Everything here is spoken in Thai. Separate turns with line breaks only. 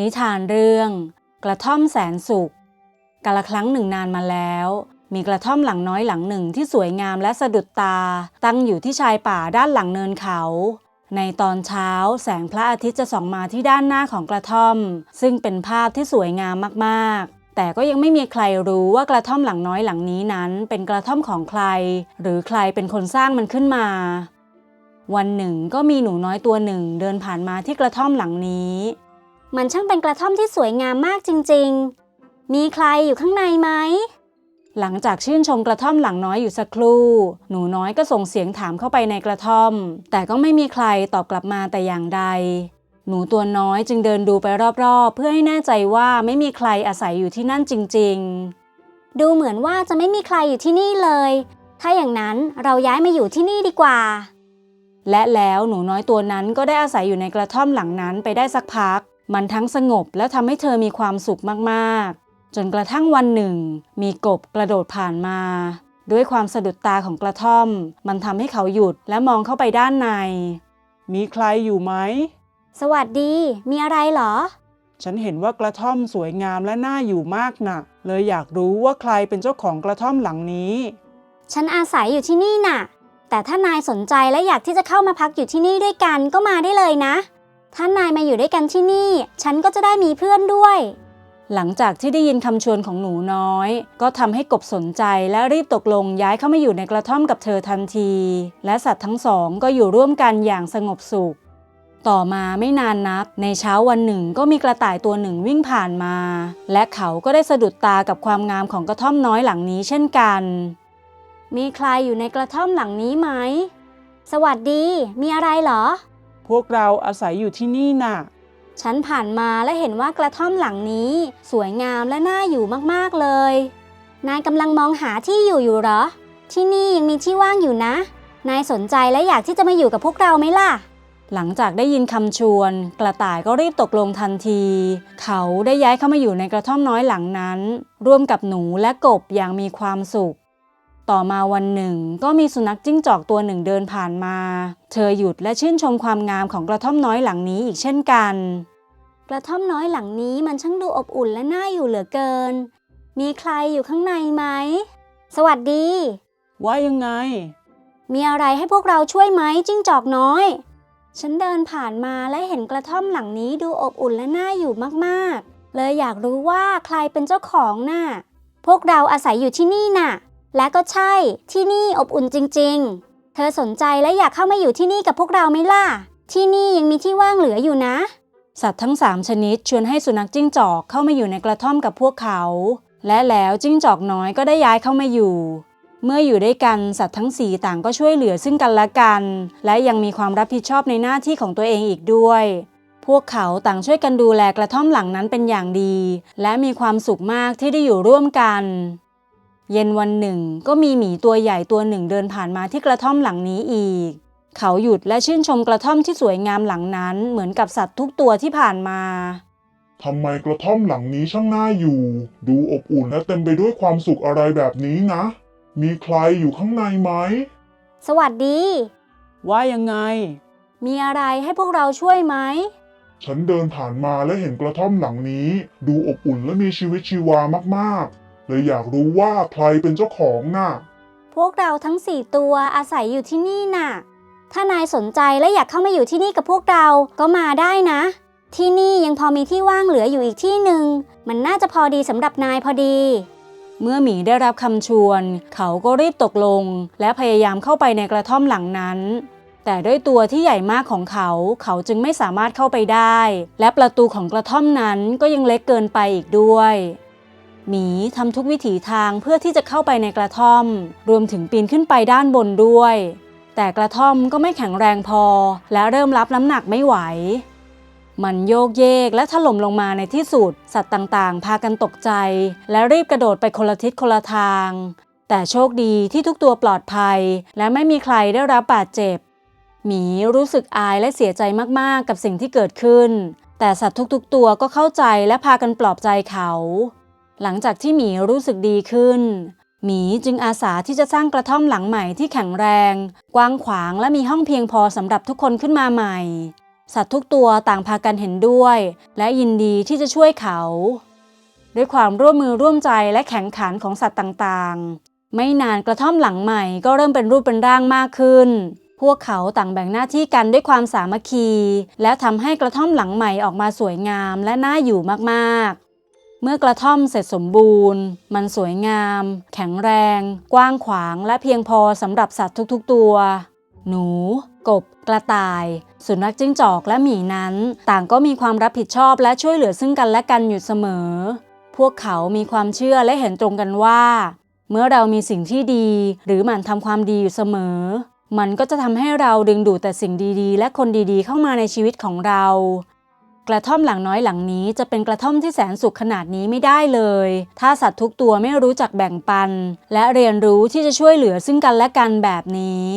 นิทานเรื่อง กระท่อมแสนสุขกาละครั้งหนึ่งนานมาแล้ว มีกระท่อมหลังน้อยหลังหนึ่งที่สวยงามและสะดุดตา ตั้งอยู่ที่ชายป่าด้านหลังเนินเขา ในตอนเช้าแสงพระอาทิตย์จะส่องมาที่ด้านหน้าของกระท่อม ซึ่งเป็นภาพที่สวยงามมากๆแต่ก็ยังไม่มีใครรู้ว่ากระท่อมหลังน้อยหลังนี้นั้น เป็นกระท่อมของใคร หรือใครเป็นคนสร้างมันขึ้นมา วันหนึ่งก็มีหนูน้อยตัวหนึ่งเดินผ่านมาที่กระท่อมหลังนี้
มันช่างเป็นกระท่อมที่สวยงามมากจริงๆ มีใครอยู่ข้างในไหม
หลังจากชื่นชมกระท่อมหลังน้อยอยู่สักครู่ หนูน้อยก็ส่งเสียงถามเข้าไปในกระท่อม แต่ก็ไม่มีใครตอบกลับมาแต่อย่างใด หนูตัวน้อยจึงเดินดูไปรอบๆ เพื่อให้แน่ใจว่าไม่มีใครอาศัยอยู่ที่นั่นจริง
ดูเหมือนว่าจะไม่มีใครอยู่ที่นี่เลย ถ้าอย่างนั้นเราย้ายมาอยู่ที่นี่ดีกว่า
ๆและแล้วหนูน้อยตัวนั้นก็ได้อาศัยอยู่ในกระท่อมหลังนั้นไปได้สักพัก มันทั้งสงบและทำให้เธอมีความสุขมากๆ จนกระทั่งวันหนึ่ง มีกบกระโดดผ่านมา ด้วยความสะดุดตาของกระท่อม มันทำให้เขาหยุดและมองเข้าไปด้านใน มีใครอยู่ไหม
สวัสดี มีอะไรเหรอ
ฉันเห็นว่ากระท่อมสวยงามและน่าอยู่มากนะ่ะ เลยอยากรู้ว่าใครเป็นเจ้าของกระท่อมหลังนี้
ฉันอาศัยอยู่ที่นี่น่ะ แต่ถ้านายสนใจและอยากที่จะเข้ามาพักอยู่ที่นี่ด้วยกันก็มาได้เลยนะ ถ้านายมาอยู่ด้วยกันที่นี่ ฉันก็จะได้มีเพื่อนด้วย
หลังจากที่ได้ยินคำชวนของหนูน้อย ก็ทำให้กบสนใจและรีบตกลงย้ายเข้ามาอยู่ในกระท่อมกับเธอทันที และสัตว์ทั้งสองก็อยู่ร่วมกันอย่างสงบสุข ต่อมาไม่นานนัก ในเช้าวันหนึ่งก็มีกระต่ายตัวหนึ่งวิ่งผ่านมา และเขาก็ได้สะดุดตากับความงามของกระท่อมน้อยหลังนี้เช่นกัน
มีใครอยู่ในกระท่อมหลังนี้ไหม สวัสดี มีอะไรเหรอ
พวกเราอาศัยอยู่ที่นี่น่ะ
ฉันผ่านมาและเห็นว่ากระท่อมหลังนี้ สวยงามและน่าอยู่มากๆเลย นายกำลังมองหาที่อยู่อยู่เหรอ ที่นี่ยังมีที่ว่างอยู่นะ นายสนใจและอยากที่จะมาอยู่กับพวกเราไหมล่ะ
หลังจากได้ยินคำชวน กระต่ายก็รีบตกลงทันที เขาได้ย้ายเข้ามาอยู่ในกระท่อมน้อยหลังนั้น ร่วมกับหนูและกบอย่างมีความสุข ต่อมาวันหนึ่ง ก็มีสุนัขจิ้งจอกตัวหนึ่งเดินผ่านมา เธอหยุดและชื่นชมความงามของกระท่อมน้อยหลังนี้อีกเช่นกัน
กระท่อมน้อยหลังนี้มันช่างดูอบอุ่นและน่าอยู่เหลือเกิน มีใครอยู่ข้างในไหม สวัสดี
ว่ายังไง
มีอะไรให้พวกเราช่วยไหมจิ้งจอกน้อย ฉันเดินผ่านมาและเห็นกระท่อมหลังนี้ดูอบอุ่นและน่าอยู่มากๆ เลยอยากรู้ว่าใครเป็นเจ้าของน่ะ พวกเราอาศัยอยู่ที่นี่น่ะ และก็ใช่ที่นี่อบอุ่นจริง ๆ เธอสนใจและอยากเข้ามาอยู่ที่นี่กับพวกเราไหมล่ะ ที่นี่ยังมีที่ว่างเหลืออยู่นะ
สัตว์ทั้งสามชนิดชวนให้สุนัขจิ้งจอกเข้ามาอยู่ในกระท่อมกับพวกเขา และแล้วจิ้งจอกน้อยก็ได้ย้ายเข้ามาอยู่ เมื่ออยู่ด้วยกันสัตว์ทั้งสี่ต่างก็ช่วยเหลือซึ่งกันและกัน และยังมีความรับผิดชอบในหน้าที่ของตัวเองอีกด้วยพวกเขาต่างช่วยกันดูแลกระท่อมหลังนั้นเป็นอย่างดี และมีความสุขมากที่ได้อยู่ร่วมกัน เย็นวันหนึ่ง ก็มีหมีตัวใหญ่ตัวหนึ่งเดินผ่านมาที่กระท่อมหลังนี้อีก เขาหยุดและชื่นชมกระท่อมที่สวยงามหลังนั้น เหมือนกับสัตว์ทุกตัวที่ผ่านมา
ทำไมกระท่อมหลังนี้ช่างน่าอยู่ ดูอบอุ่นและเต็มไปด้วยความสุขอะไรแบบนี้นะ มีใครอยู่ข้างในไหม
สวัสดี
ว่ายังไง
มีอะไรให้พวกเราช่วยไหม
ฉันเดินผ่านมาและเห็นกระท่อมหลังนี้ ดูอบอุ่นและมีชีวิตชีวามากๆ เลยอยากรู้ว่าใครเป็นเจ้าของน่ะ
พวกเราทั้งสี่ตัวอาศัยอยู่ที่นี่น่ะ ถ้านายสนใจและอยากเข้ามาอยู่ที่นี่กับพวกเรา ก็มาได้นะ ที่นี่ยังพอมีที่ว่างเหลืออยู่อีกที่หนึ่ง มันน่าจะพอดีสำหรับนายพอดี
เมื่อหมีได้รับคำชวน เขาก็รีบตกลง และพยายามเข้าไปในกระท่อมหลังนั้น แต่ด้วยตัวที่ใหญ่มากของเขา เขาจึงไม่สามารถเข้าไปได้ และประตูของกระท่อมนั้นก็ยังเล็กเกินไปอีกด้วย หมีทำทุกวิถีทางเพื่อที่จะเข้าไปในกระท่อม รวมถึงปีนขึ้นไปด้านบนด้วย แต่กระท่อมก็ไม่แข็งแรงพอ และเริ่มรับน้ำหนักไม่ไหว มันโยกเยกและถล่มลงมาในที่สุด สัตว์ต่างๆ พากันตกใจ และรีบกระโดดไปคนละทิศคนละทาง แต่โชคดีที่ทุกตัวปลอดภัย และไม่มีใครได้รับบาดเจ็บ หมีรู้สึกอายและเสียใจมากๆ กับสิ่งที่เกิดขึ้น แต่สัตว์ทุกๆ ตัวก็เข้าใจและพากันปลอบใจเขา หลังจากที่หมีรู้สึกดีขึ้น หมีจึงอาสาที่จะสร้างกระท่อมหลังใหม่ที่แข็งแรง กว้างขวางและมีห้องเพียงพอสำหรับทุกคนขึ้นมาใหม่ สัตว์ทุกตัวต่างพากันเห็นด้วย และยินดีที่จะช่วยเขา ด้วยความร่วมมือร่วมใจและแข็งขันของสัตว์ต่างๆ ไม่นานกระท่อมหลังใหม่ก็เริ่มเป็นรูปเป็นร่างมากขึ้นพวกเขาต่างแบ่งหน้าที่กันด้วยความสามัคคี และทำให้กระท่อมหลังใหม่ออกมาสวยงามและน่าอยู่มากๆ เมื่อกระท่อมเสร็จสมบูรณ์ มันสวยงาม แข็งแรง กว้างขวางและเพียงพอสำหรับสัตว์ทุกๆตัว หนู กบ กระต่าย สุนัขจิ้งจอกและหมีนั้น ต่างก็มีความรับผิดชอบและช่วยเหลือซึ่งกันและกันอยู่เสมอ พวกเขามีความเชื่อและเห็นตรงกันว่า เมื่อเรามีสิ่งที่ดี หรือหมั่นทำความดีอยู่เสมอ มันก็จะทำให้เราดึงดูดแต่สิ่งดีๆ และคนดีๆ เข้ามาในชีวิตของเรา กระท่อมหลังน้อยหลังนี้จะเป็นกระท่อมที่แสนสุขขนาดนี้ไม่ได้เลย ถ้าสัตว์ทุกตัวไม่รู้จักแบ่งปัน และเรียนรู้ที่จะช่วยเหลือซึ่งกันและกันแบบนี้